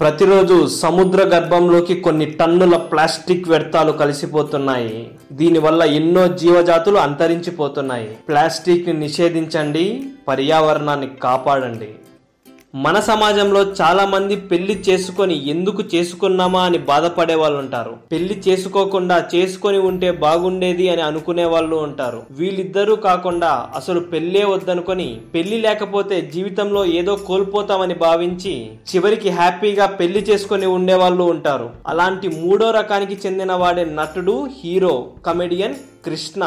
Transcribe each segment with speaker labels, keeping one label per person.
Speaker 1: ప్రతిరోజు సముద్ర గర్భంలోకి కొన్ని టన్నుల ప్లాస్టిక్ వ్యర్థాలు కలిసిపోతున్నాయి. దీనివల్ల ఎన్నో జీవజాతులు అంతరించిపోతున్నాయి. ప్లాస్టిక్ని నిషేధించండి పర్యావరణాన్ని కాపాడండి. మన సమాజంలో చాలా మంది పెళ్ళి చేసుకొని ఎందుకు చేసుకున్నామా అని బాధపడే వాళ్ళు ఉంటారు. పెళ్ళి చేసుకోకుండా చేసుకొని ఉంటే బాగుండేది అని అనుకునే వాళ్ళు ఉంటారు. వీళ్ళిద్దరూ కాకుండా అసలు పెళ్ళే వద్దనుకొని పెళ్ళి లేకపోతే జీవితంలో ఏదో కోల్పోతామని భావించి చివరికి హ్యాపీగా పెళ్ళి చేసుకొని ఉండే వాళ్ళు ఉంటారు. అలాంటి మూడో రకానికి చెందిన వాడే నటుడు హీరో కమెడియన్ కృష్ణ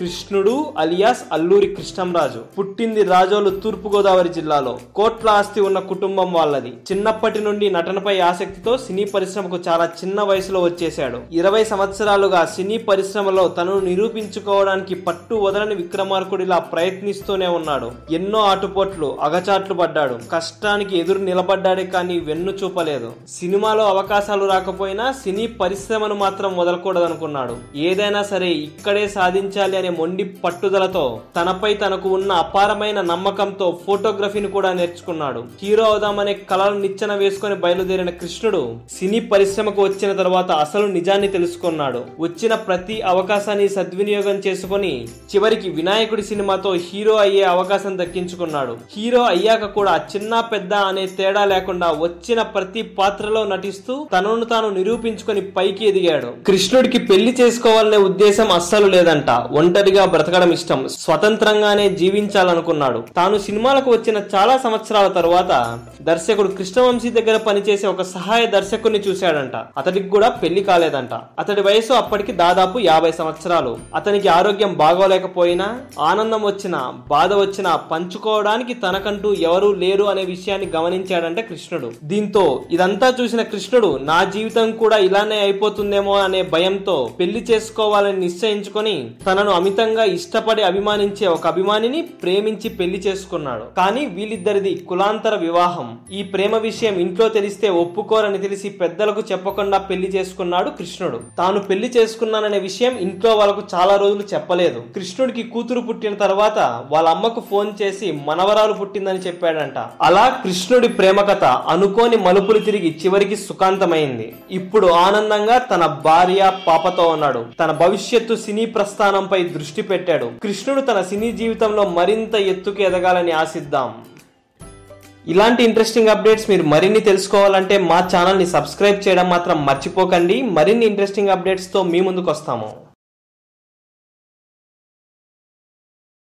Speaker 1: కృష్ణుడు అలియాస్ అల్లూరి కృష్ణంరాజు. పుట్టింది రాజోలు తూర్పుగోదావరి జిల్లాలో. కోట్ల ఆస్తి ఉన్న కుటుంబం వాళ్ళది. చిన్నప్పటి నుండి నటనపై ఆసక్తితో సినీ పరిశ్రమకు చాలా చిన్న వయసులో వచ్చేశాడు. ఇరవై సంవత్సరాలుగా సినీ పరిశ్రమలో తనను నిరూపించుకోవడానికి పట్టు వదలని విక్రమార్కుడిలా ప్రయత్నిస్తూనే ఉన్నాడు. ఎన్నో ఆటుపోట్లు అగచాట్లు పడ్డాడు. కష్టానికి ఎదురు నిలబడ్డాడే కానీ వెన్ను చూపలేదు. సినిమాలో అవకాశాలు రాకపోయినా సినీ పరిశ్రమను మాత్రం వదలకూడదనుకున్నాడు. ఏదైనా సరే ఇక్కడే సాధించాలి అనే మొండి పట్టుదలతో తనపై తనకు ఉన్న అపారమైన నమ్మకంతో ఫోటోగ్రఫీని కూడా నేర్చుకున్నాడు. హీరో అవుదామనే కళలు నిచ్చెన వేసుకొని బయలుదేరిన కృష్ణుడు సినీ పరిశ్రమకు వచ్చిన తర్వాత అసలు నిజాన్ని తెలుసుకున్నాడు. వచ్చిన ప్రతి అవకాశాన్ని సద్వినియోగం చేసుకుని చివరికి వినాయకుడి సినిమాతో హీరో అయ్యే అవకాశం దక్కించుకున్నాడు. హీరో అయ్యాక కూడా చిన్న పెద్ద అనే తేడా లేకుండా వచ్చిన ప్రతి పాత్రలో నటిస్తూ తనను తాను నిరూపించుకొని పైకి ఎదిగాడు. కృష్ణుడికి పెళ్ళి చేసుకోవాలనే ఉద్దేశం అస్సలు లేదంట. ఒంటరిగా బ్రతకడం ఇష్టం. స్వతంత్రంగానే జీవించాలనుకున్నాడు. తాను సినిమాలకు వచ్చిన చాలా సంవత్సరాల తరువాత దర్శకుడు కృష్ణవంశీ దగ్గర పనిచేసే ఒక సహాయ దర్శకుడిని చూశాడంట. అతడికి కూడా పెళ్ళి కాలేదంట. అతడి వయసు అప్పటికి దాదాపు యాభై సంవత్సరాలు. అతనికి ఆరోగ్యం బాగోలేకపోయినా ఆనందం వచ్చినా బాధ వచ్చినా పంచుకోవడానికి తనకంటూ ఎవరూ లేరు అనే విషయాన్ని గమనించాడంట కృష్ణుడు. దీంతో ఇదంతా చూసిన కృష్ణుడు నా జీవితం కూడా ఇలానే అయిపోతుందేమో అనే భయంతో పెళ్ళి చేసుకోవాలని నిశ్చయించుకొని తనను అమితంగా ఇష్టపడి అభిమానించే ఒక అభిమానిని ప్రేమించి పెళ్ళి చేసుకున్నాడు. కానీ వీళ్ళిద్దరిది కులాంతర వివాహం. ఈ ప్రేమ విషయం ఇంట్లో తెలిస్తే ఒప్పుకోరని తెలిసి పెద్దలకు చెప్పకుండా పెళ్ళి చేసుకున్నాడు కృష్ణుడు. తాను పెళ్ళి చేసుకున్నాననే విషయం ఇంట్లో వాళ్ళకు చాలా రోజులు చెప్పలేదు. కృష్ణుడికి కూతురు పుట్టిన తర్వాత వాళ్ళ అమ్మకు ఫోన్ చేసి మనవరాలు పుట్టిందని చెప్పాడంట. అలా కృష్ణుడి ప్రేమ కథ అనుకోని మలుపులు తిరిగి చివరికి సుఖాంతమైంది. ఇప్పుడు ఆనందంగా తన భార్య పాపతో ఉన్నాడు. తన భవిష్యత్తు సినీ ప్రస్థానంపై దృష్టి పెట్టాడు. కృష్ణుడు తన సినీ జీవితంలో మరింత ఎత్తుకు ఎదగాలని ఆశిద్దాం. ఇలాంటి ఇంట్రెస్టింగ్ అప్డేట్స్ మీరు మరిన్ని తెలుసుకోవాలంటే మా ఛానల్ని సబ్స్క్రైబ్ చేయడం మాత్రం మర్చిపోకండి. మరిన్ని ఇంట్రెస్టింగ్ అప్డేట్స్తో మీ ముందుకు వస్తాము